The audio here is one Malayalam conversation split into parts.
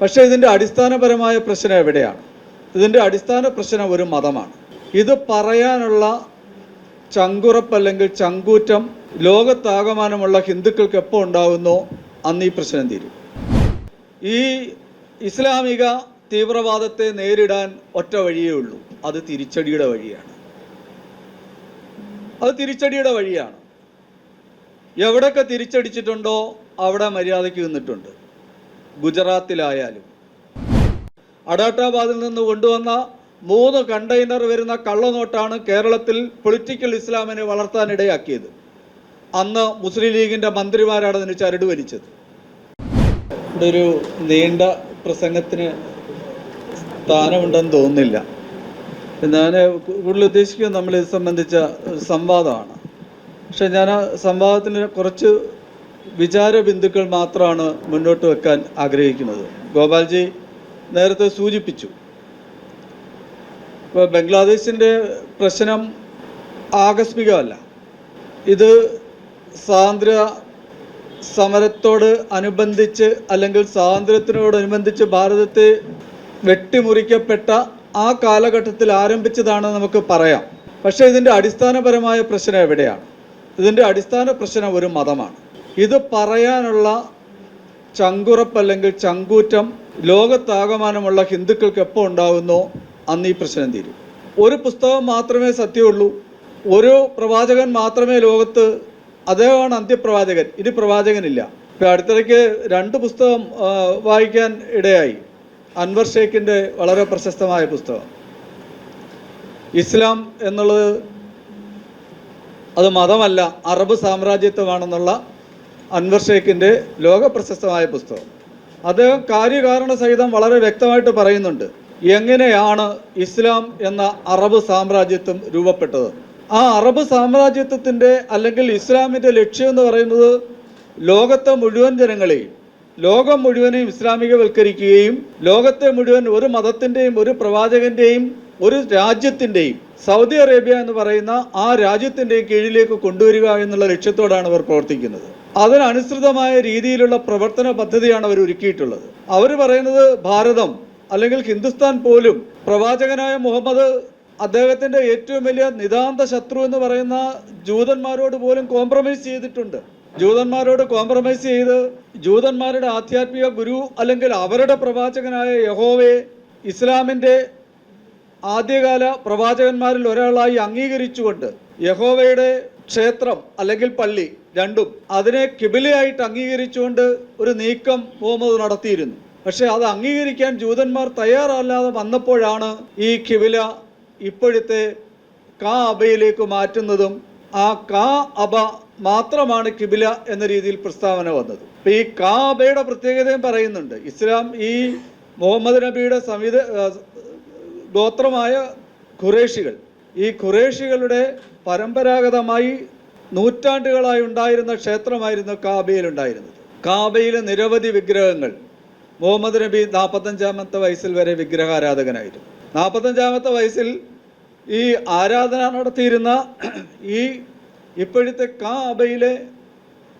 പക്ഷേ ഇതിന്റെ അടിസ്ഥാനപരമായ പ്രശ്നം എവിടെയാണ്? ഇതിന്റെ അടിസ്ഥാന പ്രശ്നം ഒരു മതമാണ്. ഇത് പറയാനുള്ള ചങ്കുറപ്പ് അല്ലെങ്കിൽ ചങ്കൂറ്റം ലോകത്താകമാനമുള്ള ഹിന്ദുക്കൾക്ക് എപ്പോൾ ഉണ്ടാകുന്നോ അന്ന് ഈ പ്രശ്നം തീരും. ഈ ഇസ്ലാമിക തീവ്രവാദത്തെ നേരിടാൻ ഒറ്റ വഴിയേ ഉള്ളൂ. അത് തിരിച്ചടിയുടെ വഴിയാണ്. അത് തിരിച്ചടിയുടെ വഴിയാണ്. എവിടൊക്കെ തിരിച്ചടിച്ചിട്ടുണ്ടോ അവിടെ മര്യാദയ്ക്ക് നിന്നിട്ടുണ്ട്. ഗുജറാത്തിലായാലും. അഡാട്ടാബാദിൽ നിന്ന് കൊണ്ടുവന്ന മൂന്ന് കണ്ടെയ്നർ വരുന്ന കള്ളനോട്ടാണ് കേരളത്തിൽ പൊളിറ്റിക്കൽ ഇസ്ലാമിനെ വളർത്താനിടയാക്കിയത്. അന്ന് മുസ്ലിം ലീഗിന്റെ മന്ത്രിമാരാണ് അതിന് ചരട് വലിച്ചത് ഇവിടെ ഒരു നീണ്ട പ്രസംഗത്തിന് സ്ഥാനമുണ്ടെന്ന് തോന്നുന്നില്ല. ഞാൻ കൂടുതൽ ഉദ്ദേശിക്കുന്നത് നമ്മൾ ഇത് സംബന്ധിച്ച സംവാദമാണ്. പക്ഷെ ഞാൻ ആ സംവാദത്തിന് കുറച്ച് വിചാര ബിന്ദുക്കൾ മാത്രമാണ് മുന്നോട്ട് വെക്കാൻ ആഗ്രഹിക്കുന്നത്. ഗോപാൽജി നേരത്തെ സൂചിപ്പിച്ചു. ഇപ്പോൾ ബംഗ്ലാദേശിന്റെ പ്രശ്നം ആകസ്മികമല്ല. ഇത് സ്വാതന്ത്ര്യ സമരത്തോട് അനുബന്ധിച്ച് അല്ലെങ്കിൽ സ്വാതന്ത്ര്യത്തിനോടനുബന്ധിച്ച് ഭാരതത്തെ വെട്ടിമുറിക്കപ്പെട്ട ആ കാലഘട്ടത്തിൽ ആരംഭിച്ചതാണ് നമുക്ക് പറയാം. പക്ഷേ ഇതിന്റെ അടിസ്ഥാനപരമായ പ്രശ്നം എവിടെയാണ്? ഇതിന്റെ അടിസ്ഥാന പ്രശ്നം ഒരു മതമാണ്. ഇത് പറയാനുള്ള ചങ്കുറപ്പ് അല്ലെങ്കിൽ ചങ്കൂറ്റം ലോകത്താകമാനമുള്ള ഹിന്ദുക്കൾക്ക് എപ്പോൾ ഉണ്ടാകുന്നോ അന്ന് ഈ പ്രശ്നം തീരും. ഒരു പുസ്തകം മാത്രമേ സത്യമുള്ളൂ. ഒരു പ്രവാചകൻ മാത്രമേ ലോകത്ത് അദ്ദേഹമാണ് അന്ത്യപ്രവാചകൻ. ഇനി പ്രവാചകനില്ല. ഇപ്പം അടുത്തിടയ്ക്ക് രണ്ട് പുസ്തകം വായിക്കാൻ ഇടയായി. അൻവർ ഷേഖിന്റെ വളരെ പ്രശസ്തമായ പുസ്തകം. ഇസ്ലാം എന്നുള്ളത് അത് മതമല്ല അറബ് സാമ്രാജ്യത്വമാണെന്നുള്ള അൻവർ ഷേഖിന്റെ ലോകപ്രശസ്തമായ പുസ്തകം. അദ്ദേഹം കാര്യകാരണ സഹിതം വളരെ വ്യക്തമായിട്ട് പറയുന്നുണ്ട്. എങ്ങനെയാണ് ഇസ്ലാം എന്ന അറബ് സാമ്രാജ്യത്വം രൂപപ്പെട്ടത്? ആ അറബ് സാമ്രാജ്യത്വത്തിന്റെ അല്ലെങ്കിൽ ഇസ്ലാമിന്റെ ലക്ഷ്യം എന്ന് പറയുന്നത് ലോകത്തെ മുഴുവൻ ജനങ്ങളെയും ലോകം മുഴുവനെയും ഇസ്ലാമികവൽക്കരിക്കുകയും ലോകത്തെ മുഴുവൻ ഒരു മതത്തിന്റെയും ഒരു പ്രവാചകന്റെയും ഒരു രാജ്യത്തിന്റെയും സൗദി അറേബ്യ എന്ന് പറയുന്ന ആ രാജ്യത്തിന്റെയും കീഴിലേക്ക് കൊണ്ടുവരിക എന്നുള്ള ലക്ഷ്യത്തോടാണ് അവർ പ്രവർത്തിക്കുന്നത്. അതിനനുസൃതമായ രീതിയിലുള്ള പ്രവർത്തന പദ്ധതിയാണ് അവർ ഒരുക്കിയിട്ടുള്ളത്. അവർ പറയുന്നത് ഭാരതം അല്ലെങ്കിൽ ഹിന്ദുസ്ഥാൻ പോലും പ്രവാചകനായ മുഹമ്മദ് അദ്ദേഹത്തിന്റെ ഏറ്റവും വലിയ നിതാന്ത ശത്രു എന്ന് പറയുന്ന ജൂതന്മാരോട് പോലും കോംപ്രമൈസ് ചെയ്തിട്ടുണ്ട്. ജൂതന്മാരോട് കോംപ്രമൈസ് ചെയ്ത് ജൂതന്മാരുടെ ആധ്യാത്മിക ഗുരു അല്ലെങ്കിൽ അവരുടെ പ്രവാചകനായ യഹോവയെ ഇസ്ലാമിന്റെ ആദ്യകാല പ്രവാചകന്മാരിൽ ഒരാളായി അംഗീകരിച്ചുകൊണ്ട് യഹോവയുടെ ക്ഷേത്രം അല്ലെങ്കിൽ പള്ളി രണ്ടും അതിനെ കിബിലയായിട്ട് അംഗീകരിച്ചുകൊണ്ട് ഒരു നീക്കം മുഹമ്മദ് നടത്തിയിരുന്നു. പക്ഷെ അത് അംഗീകരിക്കാൻ ജൂതന്മാർ തയ്യാറല്ലാതെ വന്നപ്പോഴാണ് ഈ കിബില ഇപ്പോഴത്തെ കാ അബയിലേക്ക് മാറ്റുന്നതും ആ കാ അബ മാത്രമാണ് കിബില എന്ന രീതിയിൽ പ്രസ്താവന വന്നത്. അപ്പൊ ഈ കാ അബയുടെ പ്രത്യേകതയും പറയുന്നുണ്ട്. ഇസ്ലാം ഈ മുഹമ്മദ് നബിയുടെ സംവിധ ഗോത്രമായ ഖുറേഷികൾ ഈ ഖുറേഷികളുടെ പരമ്പരാഗതമായി നൂറ്റാണ്ടുകളായി ഉണ്ടായിരുന്ന ക്ഷേത്രമായിരുന്നു കാബയിൽ ഉണ്ടായിരുന്നത് കാബയിലെ നിരവധി വിഗ്രഹങ്ങൾ മുഹമ്മദ് നബി നാൽപ്പത്തഞ്ചാമത്തെ വയസ്സിൽ വരെ വിഗ്രഹാരാധകനായിരുന്നു. നാൽപ്പത്തഞ്ചാമത്തെ വയസ്സിൽ ഈ ആരാധന നടത്തിയിരുന്ന ഈ ഇപ്പോഴത്തെ കാബയിലെ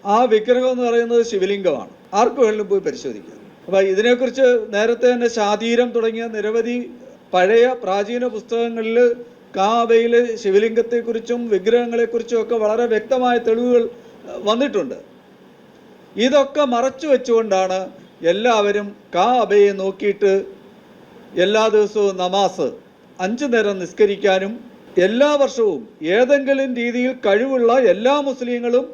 ആ വിഗ്രഹം എന്ന് പറയുന്നത് ശിവലിംഗമാണ്. ആർക്ക് വേണമെങ്കിലും പോയി പരിശോധിക്കാം. അപ്പോൾ ഇതിനെക്കുറിച്ച് നേരത്തെ തന്നെ ശാതീരം തുടങ്ങിയ നിരവധി പഴയ പ്രാചീന പുസ്തകങ്ങളിൽ കാബയിലെ ശിവലിംഗത്തെക്കുറിച്ചും വിഗ്രഹങ്ങളെക്കുറിച്ചും ഒക്കെ വളരെ വ്യക്തമായ തെളിവുകൾ വന്നിട്ടുണ്ട്. ഇതൊക്കെ മറച്ചു വെച്ചുകൊണ്ടാണ് എല്ലാവരും കാബയെ നോക്കിയിട്ട് എല്ലാ ദിവസവും നമാസ് അഞ്ചു നേരം നിസ്കരിക്കാനും എല്ലാ വർഷവും ഏതെങ്കിലും രീതിയിൽ കഴിവുള്ള എല്ലാ മുസ്ലിങ്ങളും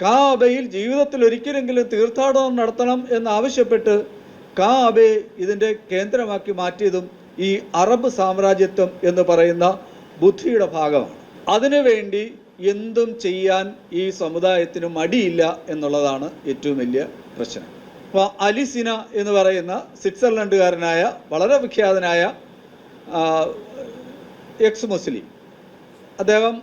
കാബയിൽ ജീവിതത്തിൽ ഒരിക്കലെങ്കിലും തീർത്ഥാടനം നടത്തണം എന്നാവശ്യപ്പെട്ട് കാബയെ ഇതിന്റെ കേന്ദ്രമാക്കി മാറ്റിയതും ഈ അറബ് സാമ്രാജ്യത്വം എന്ന് പറയുന്ന ബുദ്ധിയുടെ ഭാഗമാണ്. അതിനുവേണ്ടി എന്തും ചെയ്യാൻ ഈ സമുദായത്തിന് മടിയില്ല എന്നുള്ളതാണ് ഏറ്റവും വലിയ പ്രശ്നം. അപ്പോൾ അലിസിന എന്ന് പറയുന്ന സ്വിറ്റ്സർലൻഡുകാരനായ വളരെ വിഖ്യാതനായ എക്സ് മുസ്ലിം. അദ്ദേഹം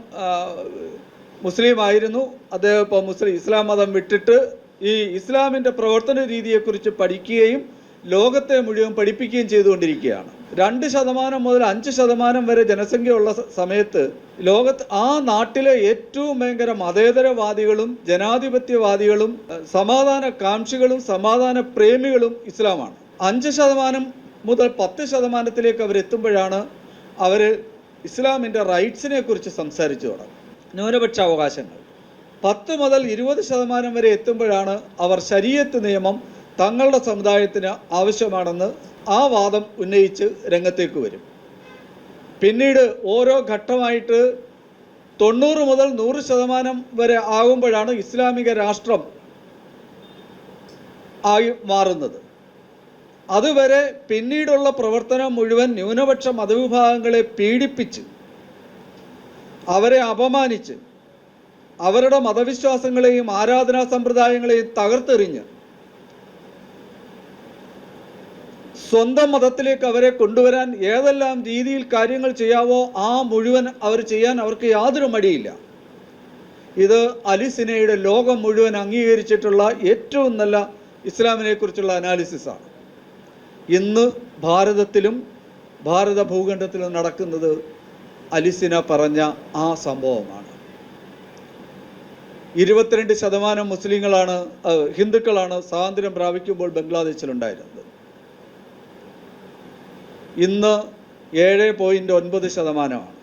മുസ്ലിം ആയിരുന്നു. അദ്ദേഹം ഇപ്പോൾ മുസ്ലിം ഇസ്ലാം മതം വിട്ടിട്ട് ഈ ഇസ്ലാമിന്റെ പ്രവർത്തന രീതിയെക്കുറിച്ച് പഠിക്കുകയും ലോകത്തെ മുഴുവൻ പഠിപ്പിക്കുകയും ചെയ്തുകൊണ്ടിരിക്കുകയാണ്. രണ്ട് ശതമാനം മുതൽ അഞ്ച് ശതമാനം വരെ ജനസംഖ്യയുള്ള സമയത്ത് ലോകത്ത് ആ നാട്ടിലെ ഏറ്റവും ഭയങ്കര മതേതരവാദികളും ജനാധിപത്യവാദികളും സമാധാന കാംക്ഷികളും സമാധാന പ്രേമികളും ഇസ്ലാമാണ്. അഞ്ച് ശതമാനം മുതൽ പത്ത് ശതമാനത്തിലേക്ക് അവരെത്തുമ്പോഴാണ് അവർ ഇസ്ലാമിന്റെ റൈറ്റ്സിനെ കുറിച്ച് സംസാരിച്ചു തുടങ്ങും ന്യൂനപക്ഷ അവകാശങ്ങൾ പത്ത് മുതൽ ഇരുപത് ശതമാനം വരെ എത്തുമ്പോഴാണ് അവർ ശരീരത്ത് നിയമം തങ്ങളുടെ സമുദായത്തിന് ആവശ്യമാണെന്ന് ആ വാദം ഉന്നയിച്ച് രംഗത്തേക്ക് വരും. പിന്നീട് ഓരോ ഘട്ടമായിട്ട് തൊണ്ണൂറ് മുതൽ നൂറ് ശതമാനം വരെ ആകുമ്പോഴാണ് ഇസ്ലാമിക രാഷ്ട്രം ആയി മാറുന്നത്. അതുവരെ പിന്നീടുള്ള പ്രവർത്തനം മുഴുവൻ ന്യൂനപക്ഷ മതവിഭാഗങ്ങളെ പീഡിപ്പിച്ച് അവരെ അപമാനിച്ച് അവരുടെ മതവിശ്വാസങ്ങളെയും ആരാധനാ സമ്പ്രദായങ്ങളെയും തകർത്തെറിഞ്ഞ് സ്വന്തം മതത്തിലേക്ക് അവരെ കൊണ്ടുവരാൻ ഏതെല്ലാം രീതിയിൽ കാര്യങ്ങൾ ചെയ്യാവോ ആ മുഴുവൻ അവർ ചെയ്യാൻ അവർക്ക് യാതൊരു മടിയില്ല. ഇത് അലിസിനയുടെ ലോകം മുഴുവൻ അംഗീകരിച്ചിട്ടുള്ള ഏറ്റവും നല്ല ഇസ്ലാമിനെ കുറിച്ചുള്ള അനാലിസിസാണ് ഇന്ന് ഭാരതത്തിലും ഭാരത ഭൂഖണ്ഡത്തിലും നടക്കുന്നത് അലിസിന പറഞ്ഞ ആ സംഭവമാണ്. ഇരുപത്തിരണ്ട് ശതമാനം മുസ്ലിങ്ങളാണ് ഹിന്ദുക്കളാണ് സ്വാതന്ത്ര്യം പ്രാപിക്കുമ്പോൾ ബംഗ്ലാദേശിലുണ്ടായിരുന്നത്. ഇന്ന് ഏഴ് പോയിന്റ് ഒൻപത് ശതമാനമാണ്.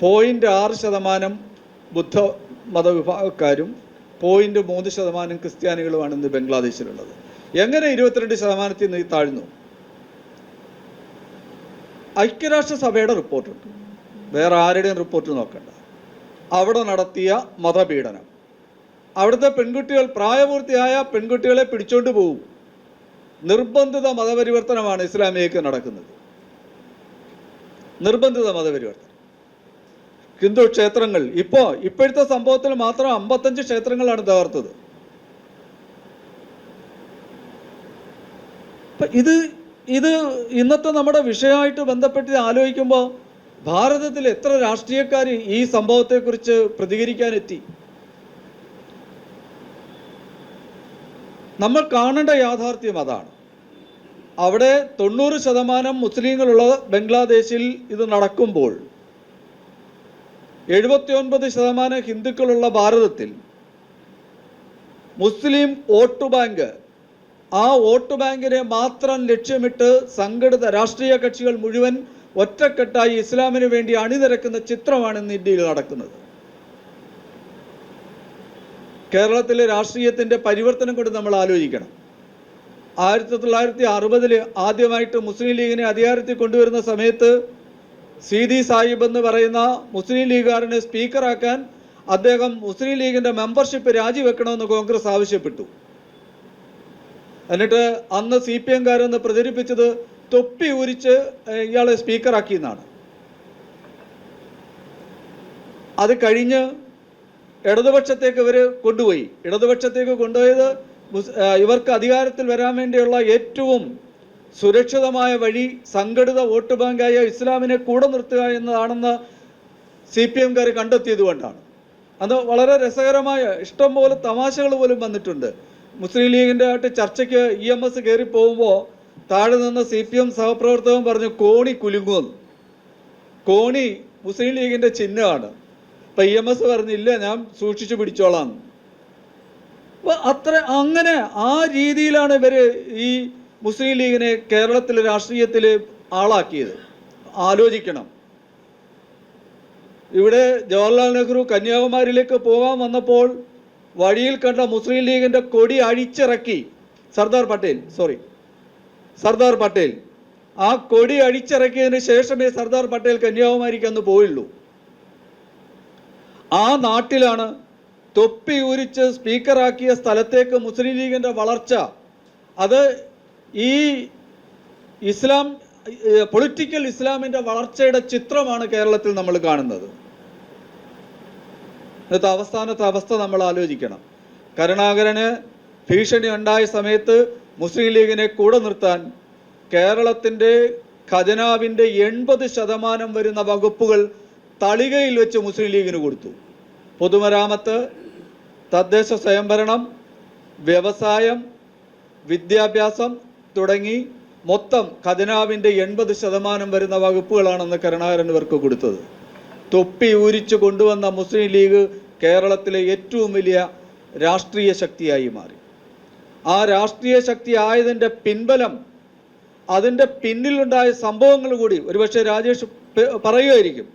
പോയിന്റ് ആറ് ശതമാനം ബുദ്ധ മതവിഭാഗക്കാരും പോയിന്റ് മൂന്ന് ശതമാനം ക്രിസ്ത്യാനികളുമാണ് ഇന്ന് ബംഗ്ലാദേശിലുള്ളത്. എങ്ങനെ ഇരുപത്തിരണ്ട് ശതമാനത്തിൽ നിന്ന് താഴ്ന്നു? ഐക്യരാഷ്ട്രസഭയുടെ റിപ്പോർട്ടുണ്ട്. വേറെ ആരുടെയും റിപ്പോർട്ട് നോക്കണ്ട. അവിടെ നടത്തിയ മതപീഡനം. അവിടുത്തെ പെൺകുട്ടികൾ പ്രായപൂർത്തിയായ പെൺകുട്ടികളെ പിടിച്ചോണ്ട് പോകും നിർബന്ധിത മതപരിവർത്തനമാണ് ഇസ്ലാമിലേക്ക് നടക്കുന്നത്. നിർബന്ധിത മതപരിവർത്തനം. ഹിന്ദു ക്ഷേത്രങ്ങൾ ഇപ്പോൾ ഇപ്പോഴത്തെ സംഭവത്തിൽ മാത്രം അമ്പത്തഞ്ച് ക്ഷേത്രങ്ങളാണ് തകർത്തത്. ഇത് ഇത് ഇന്നത്തെ നമ്മുടെ വിഷയമായിട്ട് ബന്ധപ്പെട്ട് ആലോചിക്കുമ്പോൾ ഭാരതത്തിൽ എത്ര രാഷ്ട്രീയക്കാർ ഈ സംഭവത്തെക്കുറിച്ച് പ്രതികരിക്കാനെത്തി? നമ്മൾ കാണേണ്ട യാഥാർത്ഥ്യം അതാണ്. അവിടെ തൊണ്ണൂറ് ശതമാനം മുസ്ലിങ്ങളുള്ള ബംഗ്ലാദേശിൽ ഇത് നടക്കുമ്പോൾ എഴുപത്തിയൊൻപത് ശതമാനം ഹിന്ദുക്കളുള്ള ഭാരതത്തിൽ മുസ്ലിം വോട്ട് ബാങ്ക് ആ വോട്ട് ബാങ്കിനെ മാത്രം ലക്ഷ്യമിട്ട് സംഘടിത രാഷ്ട്രീയ കക്ഷികൾ മുഴുവൻ ഒറ്റക്കെട്ടായി ഇസ്ലാമിന് വേണ്ടി അണിനിരക്കുന്ന ചിത്രമാണ് ഇന്ന് ഇന്ത്യയിൽ നടക്കുന്നത്. കേരളത്തിലെ രാഷ്ട്രീയത്തിന്റെ പരിവർത്തനം കൊണ്ട് നമ്മൾ ആലോചിക്കണം. ആയിരത്തി തൊള്ളായിരത്തി അറുപതിൽ ആദ്യമായിട്ട് മുസ്ലിം ലീഗിനെ അധികാരത്തിൽ കൊണ്ടുവരുന്ന സമയത്ത് സീതി സാഹിബ് എന്ന് പറയുന്ന മുസ്ലിം ലീഗുകാരനെ സ്പീക്കറാക്കാൻ അദ്ദേഹം മുസ്ലിം ലീഗിന്റെ മെമ്പർഷിപ്പ് രാജിവെക്കണമെന്ന് കോൺഗ്രസ് ആവശ്യപ്പെട്ടു. എന്നിട്ട് അന്ന് സി പി എംകാരെന്ന് പ്രചരിപ്പിച്ചത് തൊപ്പി ഊരിച്ച് ഇയാളെ സ്പീക്കറാക്കിയെന്നാണ്. അത് കഴിഞ്ഞ് ഇടതുപക്ഷത്തേക്ക് ഇവർ കൊണ്ടുപോയി. ഇടതുപക്ഷത്തേക്ക് കൊണ്ടുപോയത് ഇവർക്ക് അധികാരത്തിൽ വരാൻ വേണ്ടിയുള്ള ഏറ്റവും സുരക്ഷിതമായ വഴി സംഘടിത വോട്ട് ബാങ്കായ ഇസ്ലാമിനെ കൂടെ നിർത്തുക എന്നതാണെന്ന് സി പി എംകാർ കണ്ടെത്തിയത് കൊണ്ടാണ്. അത് വളരെ രസകരമായ ഇഷ്ടം പോലെ തമാശകൾ പോലും വന്നിട്ടുണ്ട്. മുസ്ലിം ലീഗിന്റെ ആയിട്ട് ചർച്ചയ്ക്ക് ഇ എം എസ് കയറി പോകുമ്പോൾ താഴെ നിന്ന് സി പി എം സഹപ്രവർത്തകൻ പറഞ്ഞു കോണി കുലുങ്ങുമെന്ന് കോണി മുസ്ലിം ലീഗിന്റെ ചിഹ്നമാണ്. അപ്പം ഇ എം എസ് പറഞ്ഞില്ല ഞാൻ സൂക്ഷിച്ചു പിടിച്ചോളാം. അത്ര അങ്ങനെ ആ രീതിയിലാണ് ഇവർ ഈ മുസ്ലിം ലീഗിനെ കേരളത്തിൽ രാഷ്ട്രീയത്തിൽ ആളാക്കിയത്. ആലോചിക്കണം. ഇവിടെ ജവഹർലാൽ നെഹ്റു കന്യാകുമാരിയിലേക്ക് പോകാൻ വന്നപ്പോൾ വഴിയിൽ കണ്ട മുസ്ലിം ലീഗിന്റെ കൊടി അഴിച്ചിറക്കി. സർദാർ പട്ടേൽ സോറി സർദാർ പട്ടേൽ. ആ കൊടി അഴിച്ചിറക്കിയതിന് ശേഷമേ സർദാർ പട്ടേൽ കന്യാകുമാരിക്ക് അന്ന് പോയുള്ളൂ. ആ നാട്ടിലാണ് തൊപ്പി ഊരിച്ച് സ്പീക്കറാക്കിയ സ്ഥലത്തേക്ക് മുസ്ലിം ലീഗിന്റെ വളർച്ച. അത് ഈ ഇസ്ലാം പൊളിറ്റിക്കൽ ഇസ്ലാമിന്റെ വളർച്ചയുടെ ചിത്രമാണ് കേരളത്തിൽ നമ്മൾ കാണുന്നത്. ഇന്നത്തെ അവസാനത്തെ അവസ്ഥ നമ്മൾ ആലോചിക്കണം. കരുണാകരന് ഭീഷണി ഉണ്ടായ സമയത്ത് മുസ്ലിം ലീഗിനെ കൂടെ നിർത്താൻ കേരളത്തിന്റെ ഖജനാവിന്റെ എൺപത് ശതമാനം വരുന്ന വകുപ്പുകൾ തളികയിൽ വെച്ച് മുസ്ലിം ലീഗിന് കൊടുത്തു. പൊതുമരാമത്ത് തദ്ദേശ സ്വയംഭരണം വ്യവസായം വിദ്യാഭ്യാസം തുടങ്ങി മൊത്തം ഖജനാവിന്റെ എൺപത് ശതമാനം വരുന്ന വകുപ്പുകളാണെന്ന് കരുണാകരൻ ഇവർക്ക് കൊടുത്തത്. തൊപ്പി ഊരിച്ചു കൊണ്ടുവന്ന മുസ്ലിം ലീഗ് കേരളത്തിലെ ഏറ്റവും വലിയ രാഷ്ട്രീയ ശക്തിയായി മാറി. ആ രാഷ്ട്രീയ ശക്തി ആയതിന്റെ പിൻബലം അതിന്റെ പിന്നിലുണ്ടായ സംഭവങ്ങൾ കൂടി ഒരുപക്ഷെ രാജേഷ് പറയുമായിരിക്കും.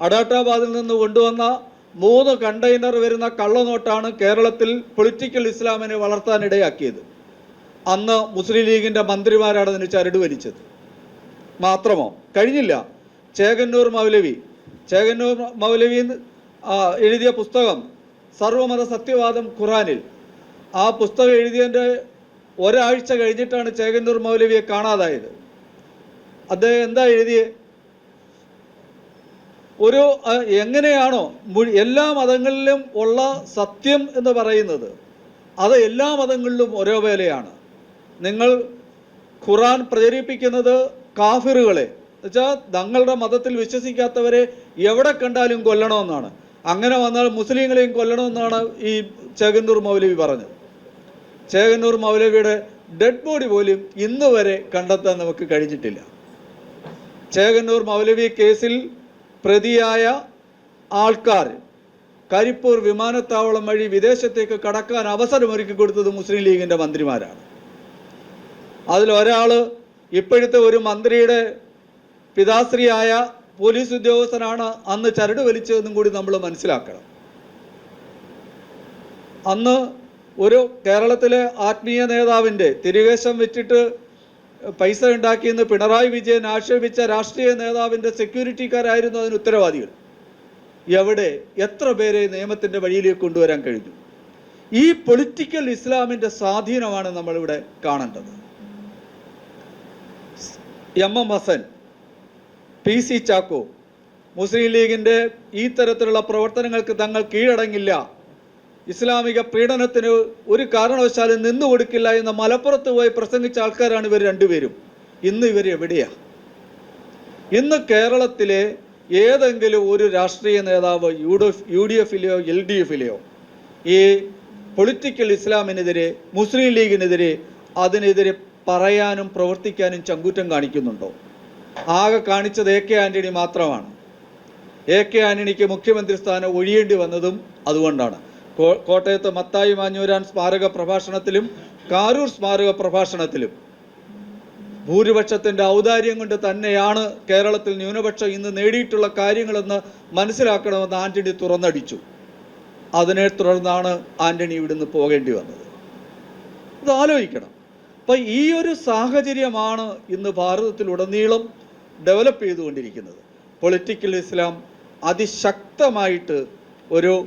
അഡാട്ടാബാദിൽ നിന്ന് കൊണ്ടുവന്ന മൂന്ന് കണ്ടെയ്നർ വരുന്ന കള്ളനോട്ടാണ് കേരളത്തിൽ പൊളിറ്റിക്കൽ ഇസ്ലാമിനെ വളർത്താനിടയാക്കിയത്. അന്ന് മുസ്ലിം ലീഗിന്റെ മന്ത്രിമാരാണ് അതിന് ചരട് വലിച്ചത്. മാത്രമോ കഴിഞ്ഞില്ല. ചേകന്നൂർ മൗലവി ചേകന്നൂർ മൗലവി എഴുതിയ പുസ്തകം സർവമത സത്യവാദം ഖുറാനിൽ ആ പുസ്തകം എഴുതിയതിന്റെ ഒരാഴ്ച കഴിഞ്ഞിട്ടാണ് ചേകന്നൂർ മൗലവിയെ കാണാതായത്. അദ്ദേഹം എന്താ എഴുതിയേ? ഒരു എങ്ങനെയാണോ എല്ലാ മതങ്ങളിലും ഉള്ള സത്യം എന്ന് പറയുന്നത് അത് എല്ലാ മതങ്ങളിലും ഒരേ പോലെയാണ് നിങ്ങൾ ഖുറാൻ പ്രചരിപ്പിക്കുന്നത് കാഫിറുകളെ. എന്നുവെച്ചാൽ തങ്ങളുടെ മതത്തിൽ വിശ്വസിക്കാത്തവരെ എവിടെ കണ്ടാലും കൊല്ലണമെന്നാണ്. അങ്ങനെ വന്നാൽ മുസ്ലിങ്ങളെയും കൊല്ലണമെന്നാണ് ഈ ചേകന്നൂർ മൗലവി പറഞ്ഞത്. ചേകന്നൂർ മൗലവിയുടെ ഡെഡ് ബോഡി പോലും ഇന്ന് വരെ കണ്ടെത്താൻ നമുക്ക് കഴിഞ്ഞിട്ടില്ല. ചേകന്നൂർ മൗലവി കേസിൽ പ്രതിയായ ആൾക്കാർ കരിപ്പൂർ വിമാനത്താവളം വഴി വിദേശത്തേക്ക് കടക്കാൻ അവസരമൊരുക്കി കൊടുത്തത് മുസ്ലിം ലീഗിന്റെ മന്ത്രിമാരാണ്. അതിലൊരാൾ ഇപ്പോഴത്തെ ഒരു മന്ത്രിയുടെ പിതാശ്രീയായ പോലീസ് ഉദ്യോഗസ്ഥനാണ് അന്ന് ചരട് വലിച്ചതെന്നും കൂടി നമ്മൾ മനസ്സിലാക്കണം. അന്ന് ഒരു കേരളത്തിലെ ആത്മീയ നേതാവിന്റെ തിരികേശം വെച്ചിട്ട് പൈസ ഉണ്ടാക്കിയെന്ന് പിണറായി വിജയൻ ആക്ഷേപിച്ച രാഷ്ട്രീയ നേതാവിന്റെ സെക്യൂരിറ്റിക്കാരായിരുന്നു അതിന് ഉത്തരവാദികൾ. എവിടെ എത്ര പേരെ നിയമത്തിന്റെ വഴിയിലേക്ക് കൊണ്ടുവരാൻ കഴിഞ്ഞു? ഈ പൊളിറ്റിക്കൽ ഇസ്ലാമിന്റെ സ്വാധീനമാണ് നമ്മളിവിടെ കാണേണ്ടത്. M M Hassan P C Chacko മുസ്ലിം ലീഗിന്റെ ഈ തരത്തിലുള്ള പ്രവർത്തനങ്ങൾക്ക് തങ്ങൾ കീഴടങ്ങില്ല ഇസ്ലാമിക പീഡനത്തിന് ഒരു കാരണവശാലും നിന്നു കൊടുക്കില്ല എന്ന് മലപ്പുറത്ത് പോയി പ്രസംഗിച്ച ആൾക്കാരാണ് ഇവർ രണ്ടുപേരും. ഇന്ന് ഇവർ എവിടെയാ? ഇന്ന് കേരളത്തിലെ ഏതെങ്കിലും ഒരു രാഷ്ട്രീയ നേതാവ് യു ഡി യു ഡി എഫിലെയോ എൽ ഡി എഫിലെയോ ഈ പൊളിറ്റിക്കൽ ഇസ്ലാമിനെതിരെ മുസ്ലിം ലീഗിനെതിരെ അതിനെതിരെ പറയാനും പ്രവർത്തിക്കാനും ചങ്കൂറ്റം കാണിക്കുന്നുണ്ടോ? ആകെ കാണിച്ചത് എ കെ ആന്റണി മാത്രമാണ്. എ കെ ആന്റണിക്ക് മുഖ്യമന്ത്രി സ്ഥാനം ഒഴിയേണ്ടി വന്നതും അതുകൊണ്ടാണ്. കോട്ടയത്ത് മത്തായി മാഞ്ഞൂരാൻ സ്മാരക പ്രഭാഷണത്തിലും കാരൂർ സ്മാരക പ്രഭാഷണത്തിലും. ഭൂരിപക്ഷത്തിന്റെ ഔദാര്യം കൊണ്ട് തന്നെയാണ് കേരളത്തിൽ ന്യൂനപക്ഷം ഇന്ന് നേടിയിട്ടുള്ള കാര്യങ്ങളെന്ന് മനസ്സിലാക്കണമെന്ന് ആന്റണി തുറന്നടിച്ചു. അതിനെ തുടർന്നാണ് ആന്റണി ഇവിടുന്ന് പോകേണ്ടി വന്നത്. ഇത് ആലോചിക്കണം അപ്പം ഈ ഒരു സാഹചര്യമാണ് ഇന്ന് ഭാരതത്തിലുടനീളം ഡെവലപ്പ് ചെയ്തുകൊണ്ടിരിക്കുന്നത്. പൊളിറ്റിക്കൽ ഇസ്ലാം അതിശക്തമായിട്ട് ഒരു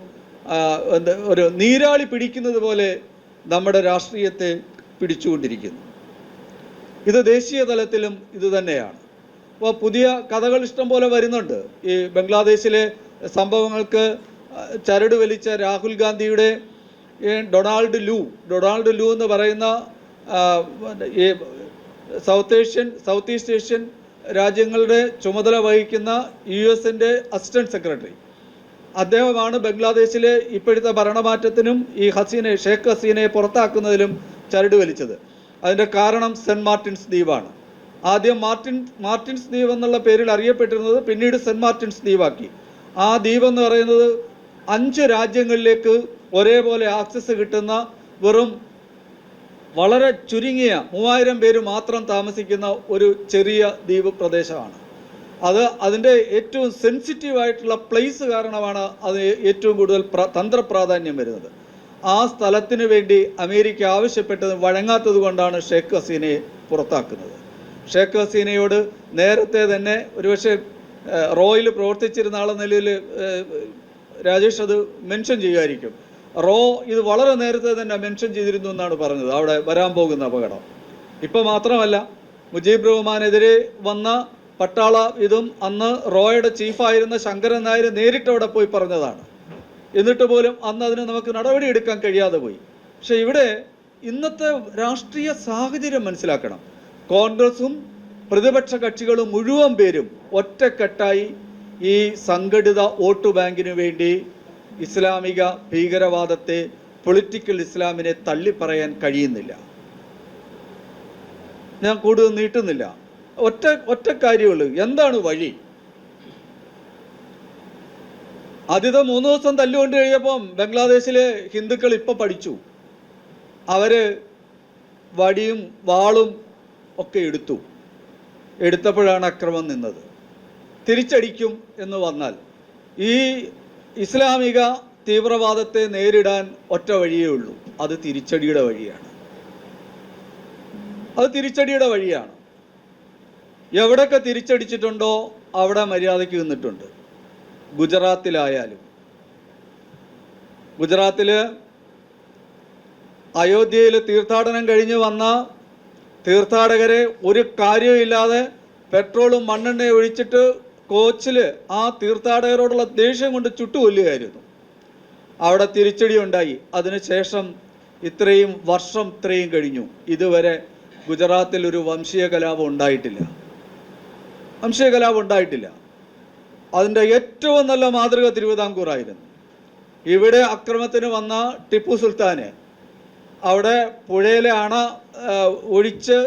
എന്താ ഒരു നീരാളി പിടിക്കുന്നത് പോലെ നമ്മുടെ രാഷ്ട്രീയത്തെ പിടിച്ചുകൊണ്ടിരിക്കുന്നു. ഇത് ദേശീയ തലത്തിലും ഇത് തന്നെയാണ്. അപ്പോൾ പുതിയ കഥകൾ ഇഷ്ടം പോലെ വരുന്നുണ്ട്. ഈ ബംഗ്ലാദേശിലെ സംഭവങ്ങൾക്ക് ചരട് വലിച്ച രാഹുൽ ഗാന്ധിയുടെ ഡൊണാൾഡ് ലൂ ഡൊണാൾഡ് ലൂ എന്ന് പറയുന്ന ഈ south Asian south east Asian രാജ്യങ്ങളുടെ ചുമതല വഹിക്കുന്ന യു എസിന്റെ അസിസ്റ്റന്റ് സെക്രട്ടറി. അദ്ദേഹമാണ് ബംഗ്ലാദേശിലെ ഇപ്പോഴത്തെ ഭരണമാറ്റത്തിനും ഈ ഹസീനെ ഷേഖ് ഹസീനയെ പുറത്താക്കുന്നതിലും ചരട് വലിച്ചത്. അതിന്റെ കാരണം സെന്റ് മാർട്ടിൻസ് ദ്വീപാണ് ആദ്യം മാർട്ടിൻ മാർട്ടിൻസ് ദ്വീപ് എന്നുള്ള പേരിൽ അറിയപ്പെട്ടിരുന്നത് പിന്നീട് സെന്റ് മാർട്ടിൻസ് ദ്വീപാക്കി ആ ദ്വീപ് എന്ന് പറയുന്നത് അഞ്ച് രാജ്യങ്ങളിലേക്ക് ഒരേപോലെ ആക്സസ് കിട്ടുന്ന വെറും വളരെ ചുരുങ്ങിയ മൂവായിരം പേര് മാത്രം താമസിക്കുന്ന ഒരു ചെറിയ ദ്വീപ് പ്രദേശമാണ്. അത് അതിന്റെ ഏറ്റവും സെൻസിറ്റീവ് ആയിട്ടുള്ള പ്ലേസ് കാരണമാണ് അത് ഏറ്റവും കൂടുതൽ പ്ര തന്ത്രപ്രാധാന്യം വരുന്നത്. ആ സ്ഥലത്തിന് വേണ്ടി അമേരിക്ക ആവശ്യപ്പെട്ടത് വഴങ്ങാത്തത് കൊണ്ടാണ് ഷേഖ് ഹസീനയെ പുറത്താക്കുന്നത്. ഷേഖ് ഹസീനയോട് നേരത്തെ തന്നെ ഒരുപക്ഷെ റോയിൽ പ്രവർത്തിച്ചിരുന്ന ആളെന്ന നിലയിൽ രാജേഷ് അത് മെൻഷൻ ചെയ്യുമായിരിക്കും. റോ ഇത് വളരെ നേരത്തെ തന്നെ മെൻഷൻ ചെയ്തിരുന്നു എന്നാണ് പറഞ്ഞത്. അവിടെ വരാൻ പോകുന്ന അപകടം. ഇപ്പം മാത്രമല്ല മുജീബ് റഹ്മാനെതിരെ വന്ന പട്ടാള ഇതും അന്ന് റോയുടെ ചീഫായിരുന്ന ശങ്കരൻ നായർ നേരിട്ട് അവിടെ പോയി പറഞ്ഞതാണ്. എന്നിട്ട് പോലും അന്ന് അതിന് നമുക്ക് നടപടി എടുക്കാൻ കഴിയാതെ പോയി. പക്ഷെ ഇവിടെ ഇന്നത്തെ രാഷ്ട്രീയ സാഹചര്യം മനസ്സിലാക്കണം. കോൺഗ്രസും പ്രതിപക്ഷ കക്ഷികളും മുഴുവൻ പേരും ഒറ്റക്കെട്ടായി ഈ സംഘടിത വോട്ട് ബാങ്കിനു വേണ്ടി ഇസ്ലാമിക ഭീകരവാദത്തെ പൊളിറ്റിക്കൽ ഇസ്ലാമിനെ തള്ളിപ്പറയാൻ കഴിയുന്നില്ല. ഞാൻ കൂടുതൽ നീട്ടുന്നില്ല. ഒറ്റ ഒറ്റ കാര്യമുള്ളൂ. എന്താണ് വഴി? ആദ്യത്തെ മൂന്ന് ദിവസം തല്ലുകൊണ്ട് കഴിയപ്പം ബംഗ്ലാദേശിലെ ഹിന്ദുക്കൾ ഇപ്പൊ പഠിച്ചു. അവർ വടിയും വാളും ഒക്കെ എടുത്തു. എടുത്തപ്പോഴാണ് അക്രമം നിന്നത്. തിരിച്ചടിക്കും എന്ന് വന്നാൽ. ഈ ഇസ്ലാമിക തീവ്രവാദത്തെ നേരിടാൻ ഒറ്റ വഴിയേ ഉള്ളൂ. അത് തിരിച്ചടിയുടെ വഴിയാണ്. അത് തിരിച്ചടിയുടെ വഴിയാണ്. എവിടെയൊക്കെ തിരിച്ചടിച്ചിട്ടുണ്ടോ അവിടെ മര്യാദയ്ക്ക് നിന്നിട്ടുണ്ട്. ഗുജറാത്തിലായാലും. ഗുജറാത്തിൽ അയോധ്യയിൽ തീർത്ഥാടനം കഴിഞ്ഞ് വന്ന തീർത്ഥാടകരെ ഒരു കാര്യമില്ലാതെ പെട്രോളും മണ്ണെണ്ണയും ഒഴിച്ചിട്ട് കോച്ചിൽ ആ തീർത്ഥാടകരോടുള്ള ദേഷ്യം കൊണ്ട് ചുട്ടുകൊല്ലുകയായിരുന്നു. അവിടെ തിരിച്ചടി ഉണ്ടായി. അതിനുശേഷം ഇത്രയും വർഷം ഇത്രയും കഴിഞ്ഞു. ഇതുവരെ ഗുജറാത്തിൽ ഒരു വംശീയ കലാപം ഉണ്ടായിട്ടില്ല. വംശീയ കലാപം ഉണ്ടായിട്ടില്ല. അതിന്റെ ഏറ്റവും നല്ല മാതൃക തിരുവിതാംകൂറായിരുന്നു ഇവിടെ അക്രമത്തിന് വന്ന ടിപ്പു സുൽത്താന് അവിടെ പുഴയിലെ അണ ഒഴിച്ച്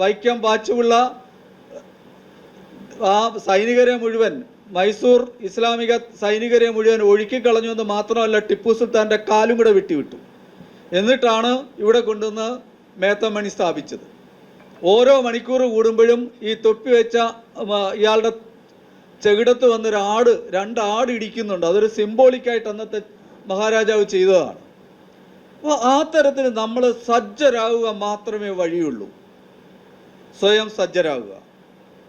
വൈക്കം പാച്ചുള്ള ആ സൈനികരെ മുഴുവൻ മൈസൂർ ഇസ്ലാമിക സൈനികരെ മുഴുവൻ ഒഴുക്കിക്കളഞ്ഞു എന്ന് മാത്രമല്ല ടിപ്പു സുൽത്താന്റെ കാലും കൂടെ വെട്ടിവിട്ടു. എന്നിട്ടാണ് ഇവിടെ കൊണ്ടുവന്ന് മേത്തമണി സ്ഥാപിച്ചത്. ഓരോ മണിക്കൂർ കൂടുമ്പോഴും ഈ തൊപ്പി വെച്ച ഇയാളുടെ ചെകിടത്ത് വന്നൊരു ആട് രണ്ട് ആട് ഇടിക്കുന്നുണ്ട്. അതൊരു സിംബോളിക്കായിട്ട് അന്നത്തെ മഹാരാജാവ് ചെയ്തതാണ്. അപ്പോൾ ആ തരത്തിൽ നമ്മൾ സജ്ജരാകുക മാത്രമേ വഴിയുള്ളൂ. സ്വയം സജ്ജരാകുക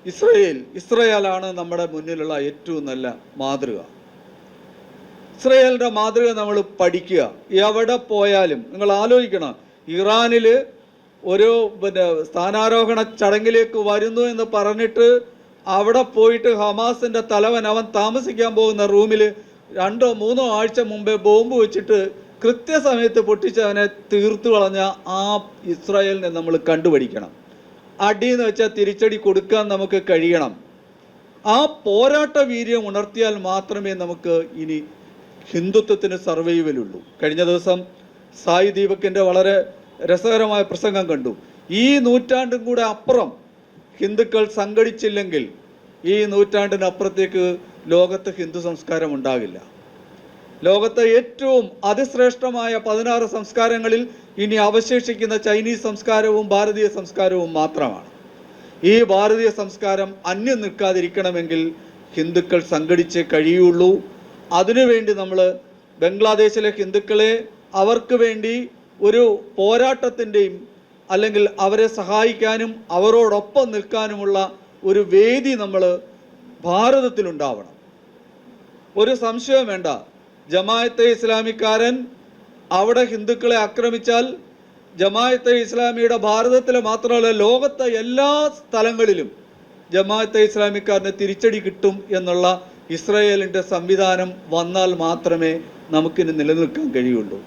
ഇസ്രയേൽ ഇസ്രയേലാണ് നമ്മുടെ മുന്നിലുള്ള ഏറ്റവും നല്ല മാതൃക. ഇസ്രയേലിന്റെ മാതൃക നമ്മൾ പഠിക്കുക. എവിടെ പോയാലും നിങ്ങൾ ആലോചിക്കണം. ഇറാനിൽ ഒരു പിന്നെ സ്ഥാനാരോഹണ ചടങ്ങിലേക്ക് വരുന്നു എന്ന് പറഞ്ഞിട്ട് അവിടെ പോയിട്ട് ഹമാസിന്റെ തലവൻ അവൻ താമസിക്കാൻ പോകുന്ന റൂമിൽ രണ്ടോ മൂന്നോ ആഴ്ച മുമ്പേ ബോംബ് വെച്ചിട്ട് കൃത്യസമയത്ത് പൊട്ടിച്ച് അവനെ തീർത്തു കളഞ്ഞ ആ ഇസ്രായേലിനെ നമ്മൾ കണ്ടുപിടിക്കണം അടി എന്ന് വെച്ചാൽ തിരിച്ചടി കൊടുക്കാൻ നമുക്ക് കഴിയണം. ആ പോരാട്ട വീര്യം ഉണർത്തിയാൽ മാത്രമേ നമുക്ക് ഇനി ഹിന്ദുത്വത്തിന് സർവൈവലുള്ളൂ കഴിഞ്ഞ ദിവസം സായി ദീപക്കിന്റെ വളരെ രസകരമായ പ്രസംഗം കണ്ടു. ഈ നൂറ്റാണ്ടും കൂടെ അപ്പുറം ഹിന്ദുക്കൾ സംഘടിച്ചില്ലെങ്കിൽ ഈ നൂറ്റാണ്ടിനപ്പുറത്തേക്ക് ലോകത്ത് ഹിന്ദു സംസ്കാരം ഉണ്ടാകില്ല. ലോകത്തെ ഏറ്റവും അതിശ്രേഷ്ഠമായ പതിനാറ് സംസ്കാരങ്ങളിൽ ഇനി അവശേഷിക്കുന്ന ചൈനീസ് സംസ്കാരവും ഭാരതീയ സംസ്കാരവും മാത്രമാണ്. ഈ ഭാരതീയ സംസ്കാരം അന്യം നിൽക്കാതിരിക്കണമെങ്കിൽ ഹിന്ദുക്കൾ സംഘടിച്ചേ കഴിയുള്ളൂ. അതിനുവേണ്ടി നമ്മൾ ബംഗ്ലാദേശിലെ ഹിന്ദുക്കളെ അവർക്ക് വേണ്ടി ഒരു പോരാട്ടത്തിന്റെയും അല്ലെങ്കിൽ അവരെ സഹായിക്കാനും അവരോടൊപ്പം നിൽക്കാനുമുള്ള ഒരു വേദി നമ്മൾ ഭാരതത്തിലുണ്ടാവണം. ഒരു സംശയവും വേണ്ട. ജമായത്തെ ഇസ്ലാമിക്കാരൻ അവിടെ ഹിന്ദുക്കളെ ആക്രമിച്ചാൽ ജമായത്തെ ഇസ്ലാമിയുടെ ഭാരതത്തിലെ മാത്രമല്ല ലോകത്തെ എല്ലാ സ്ഥലങ്ങളിലും ജമാഅത്തെ ഇസ്ലാമിക്കാരന് തിരിച്ചടി കിട്ടും എന്നുള്ള ഇസ്രയേലിന്റെ സംവിധാനം വന്നാൽ മാത്രമേ നമുക്കിനി നിലനിൽക്കാൻ കഴിയുള്ളൂ.